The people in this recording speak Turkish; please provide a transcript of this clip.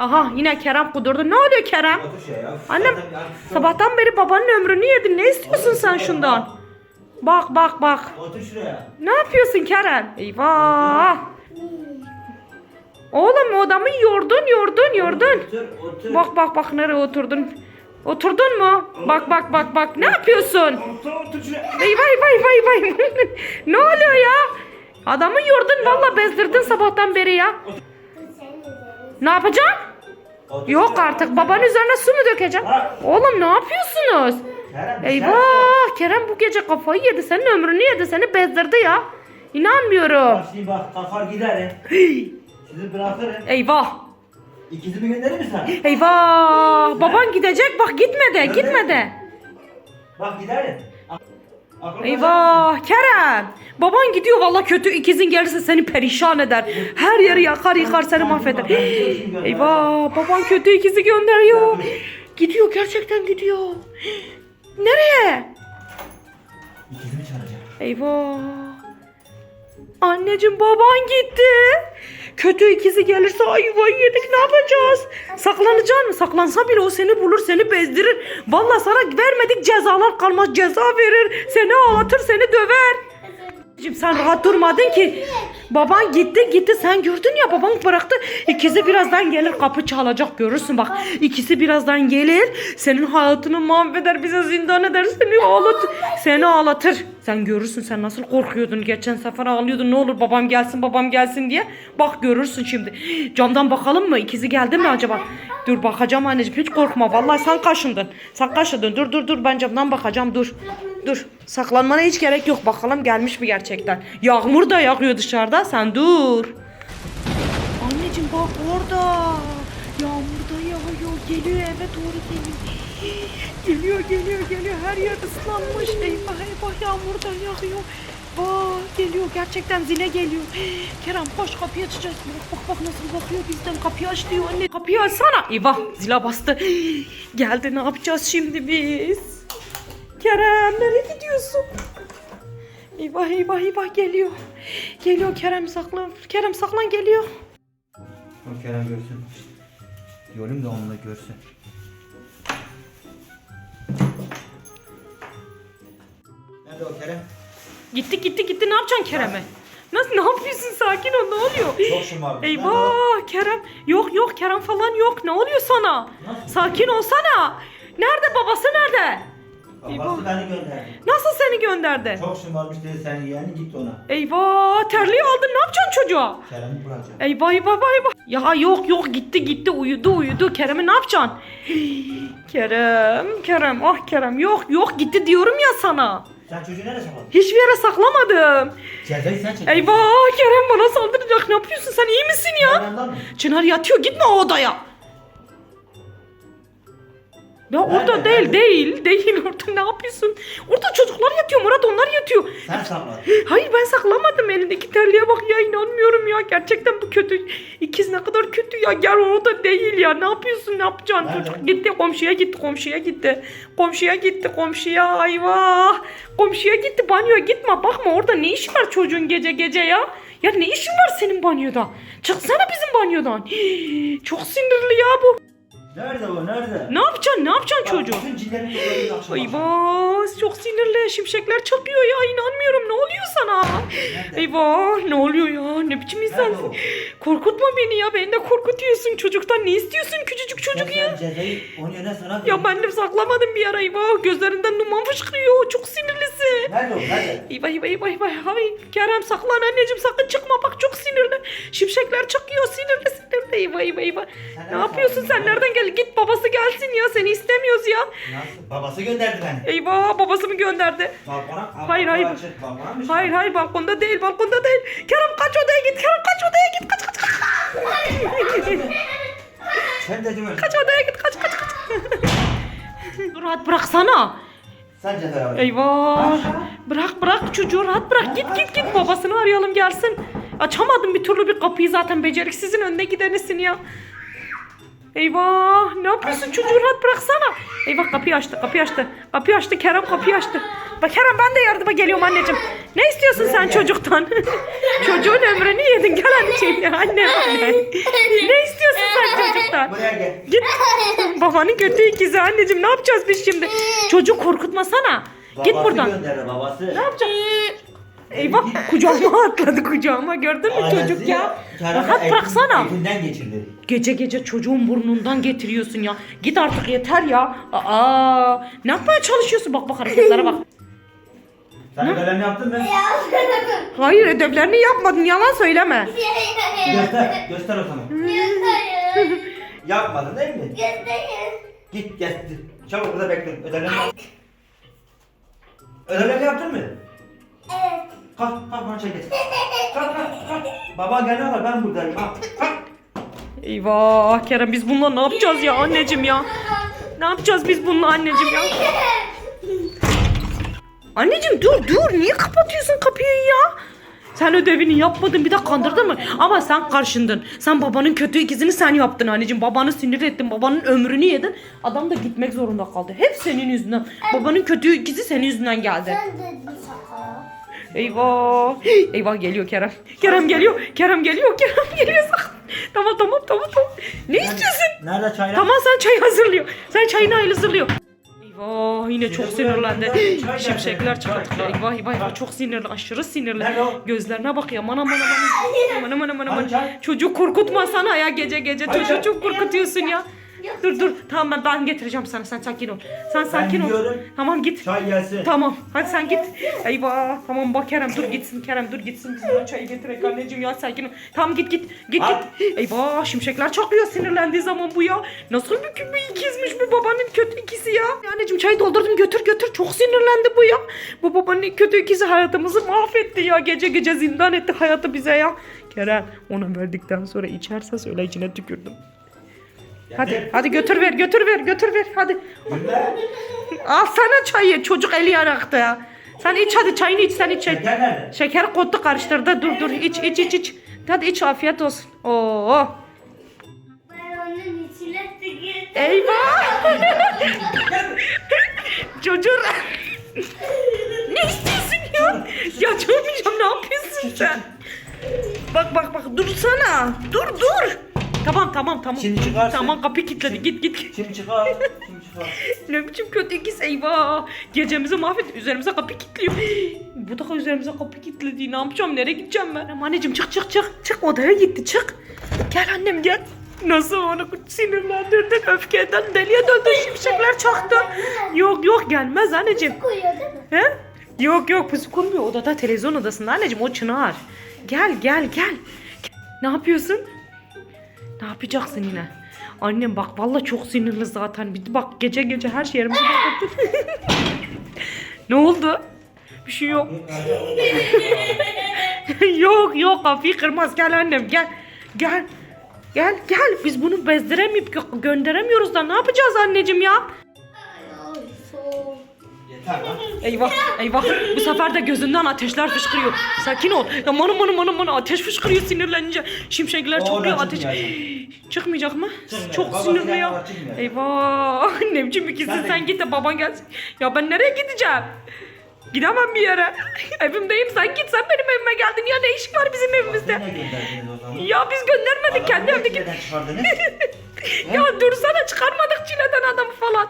Aha yine Kerem kudurdu. Ne oluyor Kerem? Ya. Annem sabahtan beri babanın ömrünü yedin. Ne istiyorsun sen şundan? Bak bak bak. Otur şuraya. Ne yapıyorsun Kerem? Eyvah. Oğlum o adamı yordun yordun yordun. Otur otur. Bak bak bak nereye oturdun? Oturdun mu? Bak bak bak bak ne yapıyorsun? Vay vay vay vay vay. ne oluyor ya? Adamı yordun valla bezdirdin sabahtan beri ya. Ne yapacaksın? Yok artık babanın üzerine su mu dökeceksin? Oğlum ne yapıyorsunuz? Kerem, dışarı Eyvah Kerem bu gece kafayı yedi. Senin ömrünü yedi. Seni bezdirdi ya. İnanmıyorum. Bak şimdi bak kalkar giderim. Sizi bırakırım. Eyvah. İkizimi gönderir mi sana? Eyvah. Baban gidecek bak gitme de gitme de. Bak giderim. Eyvah Kerem. Baban gidiyor valla kötü ikizin gelirse seni perişan eder. Her yeri yakar yıkar seni mahveder. Eyvah baban kötü ikizi gönderiyor. Gidiyor gerçekten gidiyor. Nereye? İkizimi çağıracağım. Eyvah. Anneciğim baban gitti. Kötü ikizi gelirse ayvayı yedik ne yapacağız? Saklanacaksın mı? Saklansa bile o seni bulur seni bezdirir. Vallahi sana vermedik cezalar kalmaz ceza verir. Seni ağlatır seni döver. Sen rahat durmadın ki. Baban gitti gitti sen gördün ya baban bıraktı. İkisi birazdan gelir kapı çalacak görürsün bak. İkisi birazdan gelir senin hayatını mahveder bize zindan eder seni ağlatır. Seni ağlatır. Sen görürsün sen nasıl korkuyordun geçen sefer ağlıyordun ne olur babam gelsin babam gelsin diye. Bak görürsün şimdi. Camdan bakalım mı ikizi geldi mi acaba? Dur bakacağım anneciğim hiç korkma vallahi sen kaşındın. Sen kaşındın dur dur dur ben camdan bakacağım dur. Dur saklanmana hiç gerek yok bakalım gelmiş mi gerçekten. Yağmur da yağıyor dışarıda sen dur. Anneciğim bak orada. Yağmur da yağıyor geliyor eve doğru geliyor. Geliyor geliyor geliyor her yer ıslanmış. Eyvah eyvah yağmur da yağıyor. Bak geliyor gerçekten zile geliyor. Kerem koş kapıyı açacağız. Bak bak bak nasıl bakıyor bizden kapıyı aç diyor anne. Kapıyı açsana. Eyvah zile bastı. Geldi ne yapacağız şimdi biz? Kerem nereye gidiyorsun? Eyvah eyvah eyvah geliyor. Geliyor Kerem saklan. Kerem saklan geliyor. O Kerem görsün. Yorum da onunla görsün. Nerede o Kerem? Gitti gitti gitti ne yapacaksın Kerem'e? Nasıl ne yapıyorsun sakin ol ne oluyor? Çok şımarmış. Eyvah Kerem yok yok Kerem falan yok ne oluyor sana? Nasıl? Sakin olsana. Nerede babası nerede? Babası beni gönderdi. Nasıl seni gönderdi? Çok şımarmış dedi sen yeğenin git ona. Eyvah terliği aldın ne yapacaksın çocuğa? Kerem'i bırakacağım. Eyvah eyvah eyvah. Ya yok yok gitti gitti uyudu uyudu. Kerem'i ne yapacaksın? Kerem Kerem ah Kerem yok yok gitti diyorum ya sana. Sen çocuğu nereye sakladın? Hiçbir yere saklamadım. Cezayı sen çek. Eyvah Kerem bana saldıracak. Ne yapıyorsun sen iyi misin ya? Yanından mı? Çınar yatıyor gitme o odaya. Ya Nerede, orada değil nerede? değil değil orada ne yapıyorsun? Orada çocuklar yatıyor Murat onlar yatıyor. Sen sakladın. Hayır ben saklamadım elindeki terliğe bak ya inanmıyorum ya gerçekten bu kötü. İkiz ne kadar kötü ya gel orada değil ya ne yapıyorsun ne yapacaksın Nerede? çocuk gitti komşuya gitti komşuya gitti. Komşuya gitti komşuya ayvah. Komşuya gitti banyoya gitme bakma orada ne iş var çocuğun gece gece ya. Ya ne işin var senin banyoda? Çıksana bizim banyodan. Hii, Çok sinirli ya bu. Nerede o nerede? Ne yapacaksın ne yapacaksın Bak, çocuğu? Bütün cinlerin topladığı akşam çok sinirli şimşekler çakıyor ya inanmıyorum ne oluyor sana? Nerede? Eyvah ne oluyor ya ne biçim insansın? Korkutma beni ya beni de korkutuyorsun çocuktan ne istiyorsun küçücük çocuk ya? cezayı sana Ya ben de saklamadım bir ara eyvah gözlerinden duman fışkırıyor çok sinirlisin. Nerede o nerede? Eyvah eyvah eyvah eyvah Ay, Kerem saklan anneciğim sakın çıkma bak çok sinirli. Şimşekler çakıyor sinirli sinirli eyvah eyvah eyvah. Sen Ne yapıyorsun sen nereden geldin git babası gelsin ya seni istemiyoruz ya. Nasıl? Babası gönderdi beni. Eyvah babası mı gönderdi? Balkona, Hayır, hayır. Açık, balkona mı Hayır hayır balkonda değil balkonda değil. Kerem kaç odaya git Kerem kaç odaya git kaç kaç kaç. Sen dedim öyle. kaç odaya git kaç kaç kaç. Dur rahat bıraksana. Sen cezayı al. Eyvah. Bırak bırak çocuğu rahat bırak git git git babasını arayalım gelsin. Açamadım bir türlü bir kapıyı zaten beceriksizin önüne gidenisin ya. Eyvah ne yapıyorsun çocuğu rahat bıraksana. Eyvah kapıyı açtı kapıyı açtı. Kapıyı açtı Kerem kapıyı açtı. Bak Kerem ben de yardıma geliyorum anneciğim. Ne istiyorsun sen çocuktan? Çocuğun ömrünü yedin gel anneciğim ya anne anne. Ne istiyorsun sen çocuktan? Buraya gel. Git. Babanın kötü ikizi anneciğim ne yapacağız biz şimdi? Çocuğu korkutmasana. Git Babası buradan. babası. Ne yapacağız? Eyvah kucağıma atladı kucağıma gördün mü çocuk ya? Rahat bıraksana. Evinden geçirdi. Gece gece çocuğun burnundan getiriyorsun ya. Git artık yeter ya. Aa, ne yapmaya çalışıyorsun? Bak bak hareketlere bak. Sen ödevlerini yaptın mı? Hayır ödevlerini yapmadın yalan söyleme. göster. Göster o zaman. Yapmadın değil mi? Git gel. Çabuk burada bekle. Ödevlerini yap. Ödevlerini yaptın mı? Kalk kalk bana çay getir. Kalk kalk kalk. Baban gelene kadar ben buradayım. Kalk kalk. Eyvah Kerem biz bununla ne yapacağız ya anneciğim ya? Ne yapacağız biz bununla anneciğim ya? Anneciğim dur dur niye kapatıyorsun kapıyı ya? Sen ödevini yapmadın bir de kandırdın mı? Ama sen karşındın. Sen babanın kötü ikizini sen yaptın anneciğim. Babanı sinir ettin. Babanın ömrünü yedin. Adam da gitmek zorunda kaldı. Hep senin yüzünden. Babanın kötü ikizi senin yüzünden geldi. Eyvah. Eyvah geliyor Kerem. Kerem geliyor. Kerem geliyor. Kerem geliyor. tamam tamam tamam tamam. Ne istiyorsun? Nerede çaylar? Tamam sen çay hazırlıyor. Sen çayını hazırlıyor. Eyvah yine çok Şimdi sinirlendi. Şimşekler çay. Eyvah eyvah eyvah çok sinirli. Aşırı sinirli. Nerede? Gözlerine bak ya. Aman aman aman. Aman aman aman. Çocuğu korkutmasana ya gece gece. Çocuğu çok korkutuyorsun ya. Dur dur. Tamam ben, ben getireceğim sana. Sen sakin ol. Sen sakin ol. gidiyorum. Tamam git. Çay gelsin. Tamam hadi sen git. Eyvah tamam bak Kerem dur gitsin Kerem dur gitsin biz ona çayı getirek anneciğim ya sakin ol. Tamam git git git Al. git. Eyvah şimşekler çakıyor sinirlendiği zaman bu ya. Nasıl bir, bir ikizmiş bu babanın kötü ikisi ya. Anneciğim çayı doldurdum götür götür çok sinirlendi bu ya. Bu babanın kötü ikisi hayatımızı mahvetti ya. Gece gece zindan etti hayatı bize ya. Kerem ona verdikten sonra içerse söyle içine tükürdüm. Hadi hadi götür ver götür ver götür ver hadi. Güller. Al sana çayı çocuk eli yarakta ya. Sen iç hadi çayını iç sen iç. Şeker nerede? Şeker karıştırdı dur dur iç iç iç iç. Hadi iç afiyet olsun. Oo. Eyvah. Çocuğun. ne istiyorsun ya? Ya çözmeyeceğim ne yapıyorsun sen? Bak bak bak dursana. Dur dur. Tamam tamam tamam. Şimdi çıkarsın. Tamam kapıyı kilitledi git git. Şimdi çıkar. Şimdi çıkar. Ne biçim kötü ikiz eyvah. Gecemizi mahvet. Üzerimize kapı kilitliyor. Bu da üzerimize kapı kilitledi. Ne yapacağım? Nereye gideceğim ben? Aman anneciğim çık çık çık. Çık odaya gitti çık. Gel annem gel. Nasıl onu sinirlendirdin öfkeden deliye döndün şimşekler çaktı. Yok yok gelmez anneciğim. He? Yok yok pusu kurmuyor odada televizyon odasında anneciğim o çınar. Gel gel gel. Ne yapıyorsun? Ne yapacaksın yine? Annem bak vallahi çok sinirli zaten. Bir bak gece gece her şey yerimize ne oldu? Bir şey yok. yok yok kapıyı kırmaz. Gel annem gel. Gel. Gel gel. Biz bunu bezdiremeyip gö- gönderemiyoruz da ne yapacağız anneciğim ya? Yeter lan. Eyvah eyvah bu sefer de gözünden ateşler fışkırıyor. Sakin ol. Ya manı manı manı manı ateş fışkırıyor sinirlenince. Şimşekler Oradan çıkıyor ateş. çıkmayacak. Mı? Çıkmayacak. Çok Babası sinirli gelene ya. çıkmayacak. Eyvah. Ne biçim ikizsin Sen de sen git. git de baban gelsin. Ya ben nereye gideceğim? Gidemem bir yere. Evimdeyim sen git sen benim evime geldin ya ne işin var bizim evimizde? Babasını ne gönderdiniz o zaman? Ya biz göndermedik kendi Adamı evdeki. nereden çıkardınız? Ya dursana çıkarmadık çileden adamı falan.